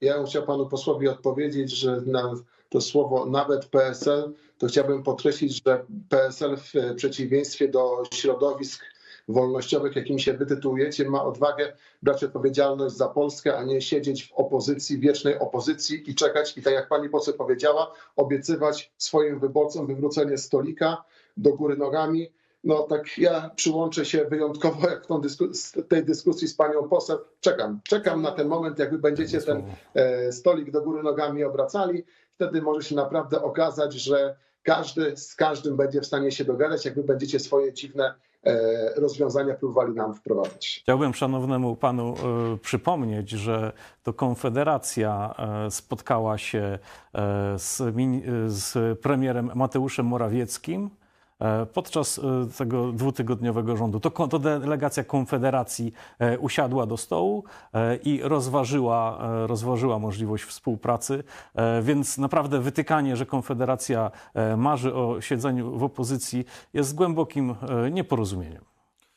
Ja bym chciał panu posłowi odpowiedzieć, że na to słowo nawet PSL, to chciałbym podkreślić, że PSL w przeciwieństwie do środowisk wolnościowych, jakim się wytytułujecie, ma odwagę brać odpowiedzialność za Polskę, a nie siedzieć w opozycji, wiecznej opozycji i czekać i tak jak pani poseł powiedziała, obiecywać swoim wyborcom wywrócenie stolika do góry nogami. No tak ja przyłączę się wyjątkowo jak tą dysku- z tej dyskusji z panią poseł. Czekam, czekam na ten moment, jak wy będziecie ten e, stolik do góry nogami obracali. Wtedy może się naprawdę okazać, że każdy z każdym będzie w stanie się dogadać, jak wy będziecie swoje dziwne e, rozwiązania próbowali nam wprowadzić. Chciałbym szanownemu panu e, przypomnieć, że to Konfederacja e, spotkała się z, z premierem Mateuszem Morawieckim podczas e, tego dwutygodniowego rządu. To, to delegacja Konfederacji e, usiadła do stołu e, i rozważyła, e, rozważyła możliwość współpracy, e, więc naprawdę wytykanie, że Konfederacja e, marzy o siedzeniu w opozycji jest głębokim e, nieporozumieniem.